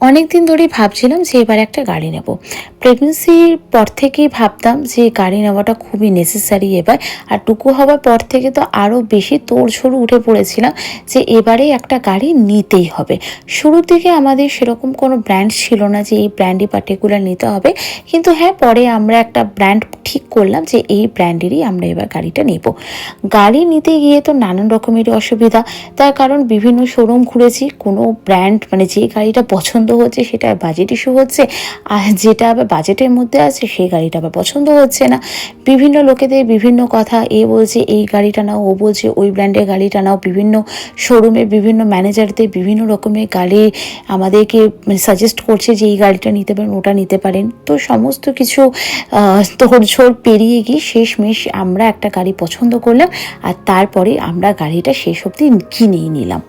অনেক দিন ধরেই ভাবছিলাম যে এবার একটা গাড়ি নেব। প্রেগনেন্সির পর থেকেই ভাবতাম যে গাড়ি নেওয়াটা খুবই নেসেসারি এবার। আর টুকু হওয়ার পর থেকে তো আরও বেশি তোড়ঝোড় উঠে পড়েছিলাম যে এবারে একটা গাড়ি নিতেই হবে। শুরুর দিকে আমাদের সেরকম কোনো ব্র্যান্ড ছিল না যে এই ব্র্যান্ডই পার্টিকুলার নিতে হবে। কিন্তু হ্যাঁ পরে আমরা একটা ব্র্যান্ড ঠিক করলাম যে এই ব্র্যান্ডেরই আমরা এবার গাড়িটা নেব। গাড়ি নিতে গিয়ে তো নানান রকমেরই অসুবিধা। তার কারণ বিভিন্ন শোরুম ঘুরেছি, কোনো ব্র্যান্ড মানে যে গাড়িটা পছন্দ হচ্ছে, সেটা বাজেট ইস্যু হচ্ছে, আর যেটা আবার বাজেটের মধ্যে আছে, সেই গাড়িটা আবার পছন্দ হচ্ছে না। বিভিন্ন লোকেদের বিভিন্ন কথা, এ বলছে, এই গাড়িটা নাও, ও বলছে, ওই ব্র্যান্ডের গাড়িটা নাও, বিভিন্ন শোরুমে বিভিন্ন ম্যানেজারদের বিভিন্ন রকমের গাড়ি আমাদেরকে সাজেস্ট করছে যে, এই গাড়িটা নিতে পারেন, ওটা নিতে পারেন। তো সমস্ত কিছু তোড়ঝোড় পেরিয়ে গিয়ে শেষমেশ আমরা একটা গাড়ি পছন্দ করলাম, আর তারপরে আমরা গাড়িটা শেষ অবধি কিনেই নিলাম।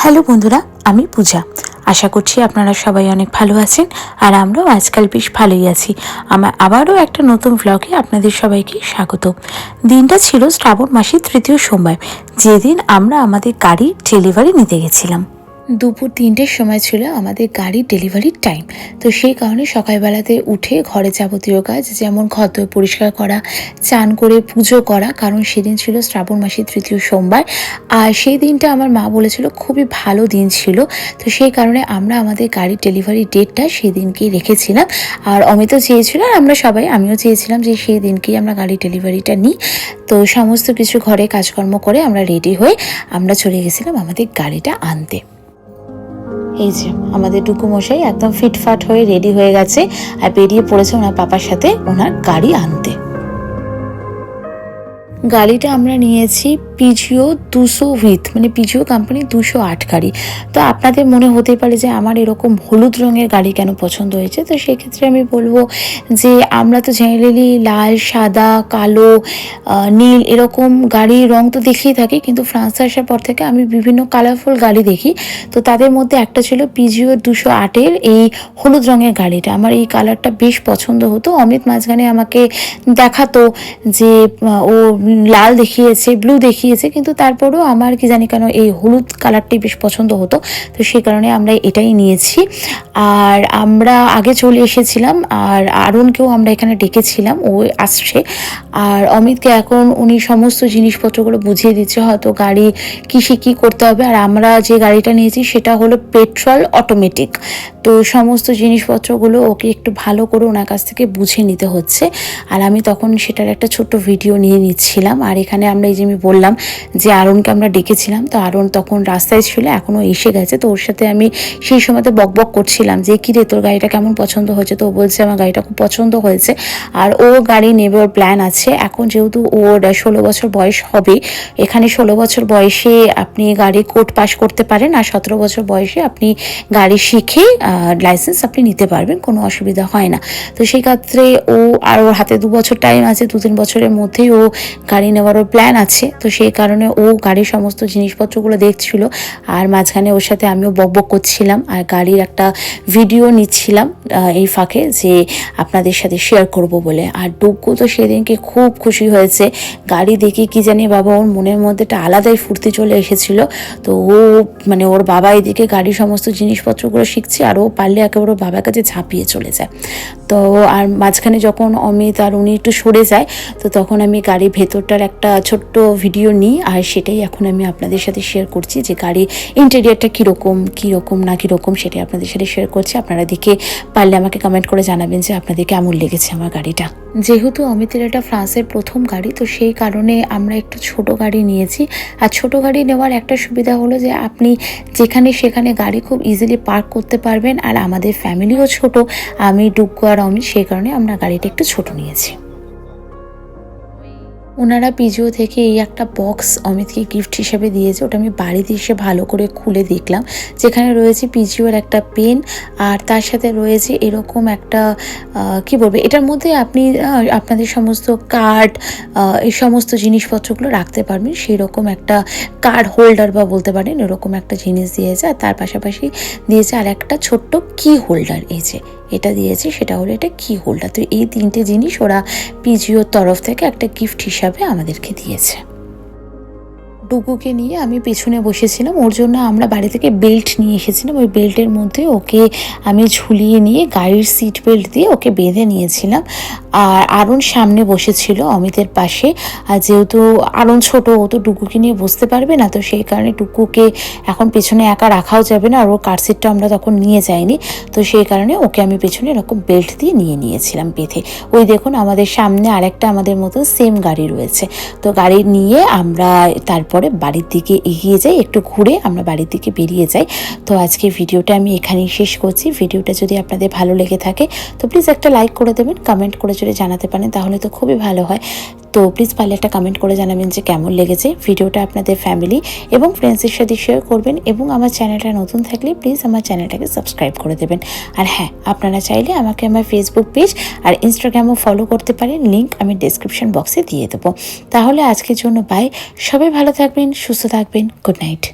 হ্যালো বন্ধুরা, আমি পূজা। আশা করছি আপনারা সবাই অনেক ভালো আছেন আর আমরাও আজকাল বেশ ভালোই আছি। আমার আবারও একটা নতুন ব্লগে আপনাদের সবাইকে স্বাগত। দিনটা ছিল শ্রাবণ মাসের তৃতীয় সোমবার। যেদিন আমরা আমাদের গাড়ির ডেলিভারি নিতে গেছিলাম। দুপুর তিনটের সময় ছিল আমাদের গাড়ির ডেলিভারির টাইম। তো সেই কারণে সকালবেলাতে উঠে ঘরে যাবতীয় কাজ, যেমন দোর পরিষ্কার করা, চান করে পুজো করা, কারণ সেদিন ছিল শ্রাবণ মাসের তৃতীয় সোমবার। আর সেই দিনটা আমার মা বলেছিল খুবই ভালো দিন ছিল। তো সেই কারণে আমরা আমাদের গাড়ির ডেলিভারি ডেটটা সেই দিনকেই রেখেছিলাম। আর অমিতও চেয়েছিল, আর আমরা সবাই, আমিও চেয়েছিলাম যে সেই দিনকেই আমরা গাড়ির ডেলিভারিটা নিই। তো সমস্ত কিছু ঘরে কাজকর্ম করে আমরা রেডি হয়ে আমরা চলে গেছিলাম আমাদের গাড়িটা আনতে। এই যে, আমাদের টুকু মশাই একদম ফিটফাট হয়ে রেডি হয়ে গেছে আর বেরিয়ে পড়েছে ওনার পাপার সাথে ওনার গাড়ি আনতে। গাড়িটা আমরা নিয়েছি পিজিও দুশো উইথ মানে পিজিও কোম্পানি দুশো আট গাড়ি। তো আপনাদের মনে হতে পারে যে আমার এরকম হলুদ রঙের গাড়ি কেন পছন্দ হয়েছে? তো সেক্ষেত্রে আমি বলব যে আমরা তো জেনারেলি লাল, সাদা, কালো নীল এরকম গাড়ির রং তো দেখেই থাকি, কিন্তু ফ্রান্স আসার পর থেকে আমি বিভিন্ন কালারফুল গাড়ি দেখি। তো তাদের মধ্যে একটা ছিল পিজিও দুশো আটের এই হলুদ রঙের গাড়িটা। আমার এই কালারটা বেশ পছন্দ হতো। অমিত মাঝখানে আমাকে দেখাতো যে ও লাল দেখিয়েছে ব্লু দেখিয়েছে, কিন্তু তারপরেও আমার কি জানি কেন এই হলুদ কালারটি বেশ পছন্দ হতো, তো সেই কারণে আমরা এটাই নিয়েছি। আর আমরা আগে চলে এসেছিলাম, আর আরুণকেও আমরা এখানে ডেকেছিলাম, ও আসছে। আর অমিতকে এখন উনি সমস্ত জিনিসপত্রগুলো বুঝিয়ে দিচ্ছে, হয়তো গাড়ি কিসে কী করতে হবে। আর আমরা যে গাড়িটা নিয়েছি, সেটা হলো পেট্রোল অটোমেটিক তো সমস্ত জিনিসপত্রগুলো ওকে একটু ভালো করে ওনার কাছ থেকে বুঝে নিতে হচ্ছে। আর আমি তখন সেটার একটা ছোট্ট ভিডিও নিয়ে নিচ্ছিলাম। আর এখানে আমরা এই যে আমি বললাম যে আরুণকে আমরা ডেকেছিলাম, তো আরুণ তখন রাস্তায় ছিল, এখনও এসে গেছে। তো ওর সাথে আমি সেই সময়তে বক বক করছিলাম যে কিরে তোর গাড়িটা কেমন পছন্দ হয়েছে? তো ও বলছে, আমার গাড়িটা খুব পছন্দ হয়েছে। আর ও গাড়ি নেবে ওর প্ল্যান আছে। এখন যেহেতু ওর ষোলো বছর বয়স হবে, এখানে ষোলো বছর বয়সে আপনি গাড়ি কোর্ট পাস করতে পারেন, আর সতেরো বছর বয়সে আপনি গাড়ি শিখে লাইসেন্স আপনি নিতে পারবেন, কোনো অসুবিধা হয় না। তো সেই ক্ষেত্রে ও আর ওর হাতে দু বছর টাইম আছে দু তিন বছরের মধ্যেই ও গাড়ি নেওয়ারও প্ল্যান আছে। তো সেই কারণে ও গাড়ির সমস্ত জিনিসপত্রগুলো দেখছিল। আর মাঝখানে ওর সাথে আমিও বক বক করছিলাম। আর গাড়ির একটা ভিডিও নিচ্ছিলাম এই ফাঁকে যে আপনাদের সাথে শেয়ার করব বলে। আর ডুগ্গু তো সেদিনকে খুব খুশি হয়েছে। গাড়ি দেখে কি জানি বাবা, ওর মনের মধ্যে একটা আলাদাই ফুর্তি চলে এসেছিল। তো ও মানে ওর বাবা এদিকে গাড়ির সমস্ত জিনিসপত্রগুলো শিখছে আর ও পারলে একেবারে ওর বাবার কাছে ঝাঁপিয়ে চলে যায়। তো আর মাঝখানে যখন অমিত আর উনি একটু সরে যায়, তো তখন আমি গাড়ির ভেতরটার একটা ছোট্ট ভিডিও নিই, আর সেটাই এখন আমি আপনাদের সাথে শেয়ার করছি যে গাড়ির ইন্টেরিয়ারটা কীরকম কীরকম না কীরকম সেটাই আপনাদের সাথে শেয়ার করছি। আপনারা দেখে পারলে আমাকে কমেন্ট করে জানাবেন যে আপনাদের কেমন লেগেছে আমার গাড়িটা। যেহেতু অমিতের এটা ফ্রান্সের প্রথম গাড়ি, তো সেই কারণে আমরা একটু ছোট গাড়ি নিয়েছি। আর ছোট গাড়ি নেওয়ার একটা সুবিধা হলো যে আপনি যেখানে সেখানে গাড়ি খুব ইজিলি পার্ক করতে পারবেন, আর আমাদের ফ্যামিলিও ছোট, আমি ডুগ্গু আর অমিত, সেই কারণে আমরা গাড়িটা একটু ছোট নিয়েছি। ওনারা পিজিও থেকে এই একটা বক্স অমিতকে গিফট হিসেবে দিয়েছে। ওটা আমি বাড়িতে এসে ভালো করে খুলে দেখলাম। যেখানে রয়েছে পিজিওর একটা পেন আর তার সাথে রয়েছে এরকম একটা কি বলবে, এটার মধ্যে আপনি আপনাদের সমস্ত কার্ড এই সমস্ত জিনিসপত্রগুলো রাখতে পারবেন। সেই রকম একটা কার্ড হোল্ডার বা বলতে পারেন, এরকম একটা জিনিস দিয়েছে। আর তার পাশাপাশি দিয়েছে আর একটা ছোট্ট কি হোল্ডার এই যে। এটা দিয়েছে, সেটা হলো এটা কি হোল্ডার তো এই তিনটে জিনিস ওরা পিজিওর তরফ থেকে একটা গিফট হিসাবে আমাদেরকে দিয়েছে। ডুগুকে নিয়ে আমি পেছনে বসেছিলাম। ওর জন্য আমরা বাড়ি থেকে বেল্ট নিয়ে এসেছিলাম। ওই বেল্টের মধ্যে ওকে আমি ঝুলিয়ে নিয়ে গাড়ির সিট বেল্ট দিয়ে ওকে বেঁধে নিয়েছিলাম। আর আরুণ সামনে বসেছিল অমিতের পাশে। আর যেহেতু আরুণ ছোট, ও তো ডুকুকে নিয়ে বসতে পারবে না, তো সেই কারণে ডুগুকে এখন পেছনে একা রাখাও যাবে না। আর ওর কার সিটটা আমরা তখন নিয়ে যাইনি। তো সেই কারণে ওকে আমি পেছনে এরকম বেল্ট দিয়ে নিয়ে নিয়েছিলাম বেঁধে। ওই দেখুন, আমাদের সামনে আরেকটা আমাদের মতো সেম গাড়ি রয়েছে। তো গাড়ি নিয়ে আমরা তারপরে বাড়ির দিকে এগিয়ে যাই, একটু ঘুরে আমরা বাড়ির দিকে বেরিয়ে যাই। তো আজকে ভিডিওটা আমি এখানেই শেষ করছি। ভিডিওটা যদি আপনাদের ভালো লেগে থাকে, তো প্লিজ একটা লাইক করে দেবেন কমেন্ট করে যদি জানাতে পারেন, তাহলে তো খুবই ভালো হয়। তো প্লিজ পারলে একটা কমেন্ট করে জানাবেন যে কেমন লেগেছে ভিডিওটা আপনাদের ফ্যামিলি এবং ফ্রেন্ডসের সাথে শেয়ার করবেন এবং আমার চ্যানেলটা নতুন থাকলে প্লিজ আমার চ্যানেলটাকে সাবস্ক্রাইব করে দেবেন। আর হ্যাঁ আপনারা চাইলে আমাকে আমার ফেসবুক পেজ আর ইনস্টাগ্রামও ফলো করতে পারেন লিঙ্ক আমি ডিসক্রিপশন বক্সে দিয়ে দেবো। তাহলে আজকের জন্য বাই সবাই ভালো থাকবেন, সুস্থ থাকবেন গুড নাইট